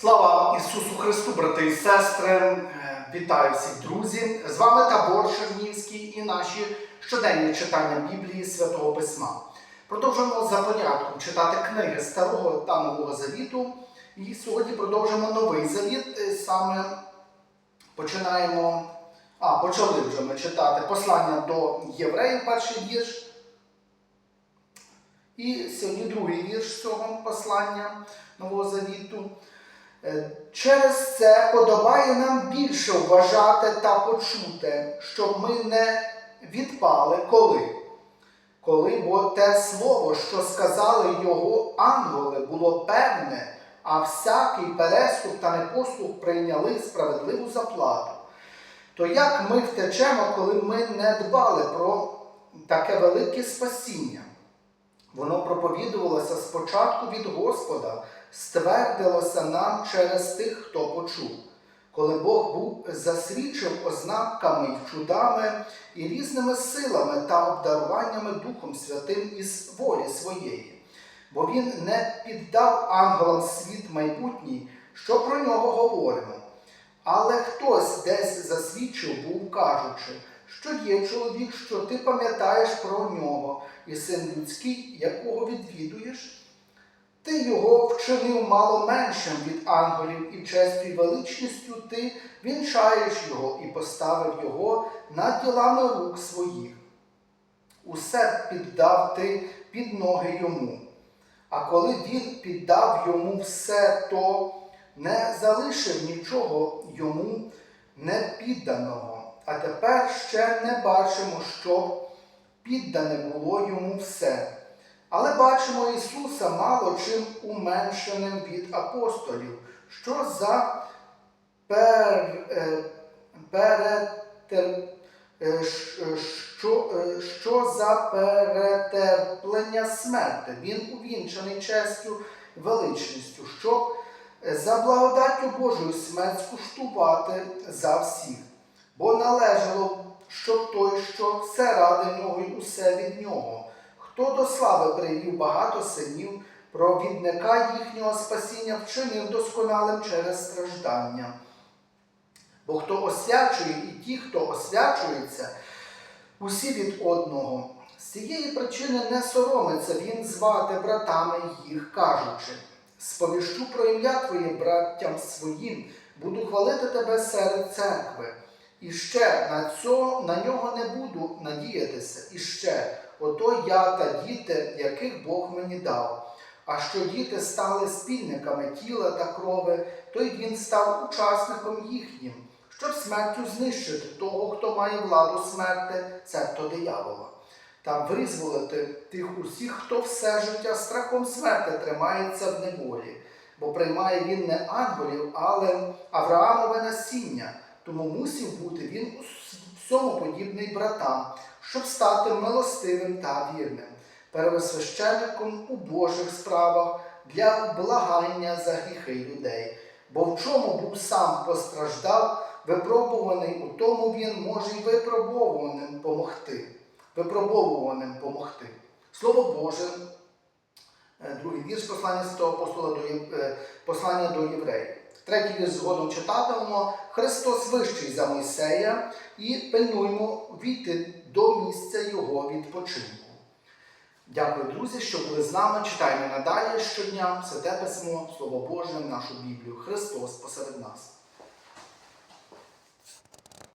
Слава Ісусу Христу, брати і сестри! Е, Вітаю всіх друзі! З вами Табор Чернівський і наші щоденні читання Біблії Святого Письма. Продовжуємо за порядком читати книги Старого та Нового Завіту. І сьогодні продовжимо новий завіт. Е, Саме починаємо. А, почали вже ми читати послання до євреїв, перший вірш. І сьогодні другий вірш цього послання Нового Завіту. Е, Через це подобає нам більше вважати та почути, щоб ми не відпали коли. Коли бо те слово, що сказали його ангели, було певне, а всякий переступ та непослух прийняли справедливу заплату. То як ми втечемо, коли ми не дбали про таке велике спасіння? Воно проповідувалося спочатку від Господа, ствердилося нам через тих, хто почув. Коли Бог був засвідчив ознаками чудами і різними силами та обдаруваннями Духом Святим із волі своєї, бо Він не піддав ангелам світ майбутній, що про нього говоримо. Але хтось десь засвідчив був, кажучи, що є чоловік, що ти пам'ятаєш про нього, і син людський, якого відвідуєш. Ти його вчинив мало меншим від ангелів, і честю і величністю ти вінчаєш його і поставив його над ділами рук своїх. Усе піддав ти під ноги йому. А коли він піддав йому все, то не залишив нічого йому не підданого. А тепер ще не бачимо, щоб піддане було йому все. Але бачимо Ісуса мало чим уменшеним від апостолів, що за пер, е, перетер, е, що, е, що за перетерплення смерти. Він увінчаний честю величністю, щоб за благодаттю Божою смерть скуштувати за всіх. Бо належало, щоб той, що все ради нього й усе від нього. Хто до слави привів багато синів, провідника їхнього спасіння вчинив досконалим через страждання. Бо хто освячує і ті, хто освячується, усі від одного. З цієї причини не соромиться він звати братами їх, кажучи: сповіщу про ім'я Твоє браттям своїм, буду хвалити тебе серед церкви. І ще на, цього, на нього не буду надіятися. І ще, ото я та діти, яких Бог мені дав. А що діти стали спільниками тіла та крови, то й він став учасником їхнім, щоб смертю знищити того, хто має владу смерти, цебто диявола, та визволити тих усіх, хто все життя страхом смерти тримається в неволі, бо приймає він не ангелів, але Авраамове насіння. Тому мусів бути він всьому подібний братам, щоб стати милостивим та вірним, первосвященником у Божих справах для благання за гріхи людей. Бо в чому був сам постраждав, випробуваний, у тому він може й випробовуваним помогти. Випробовуваним помогти. Слово Боже, е, другий вірш послання апостола до е, послання до євреїв. Третій вірш згодом читатимемо Христос вищий за Мойсея і пильнуймо війти до місця Його відпочинку. Дякую, друзі, що були з нами. Читаємо надалі щодня Все те Письмо, Слово Боже, нашу Біблію. Христос посеред нас.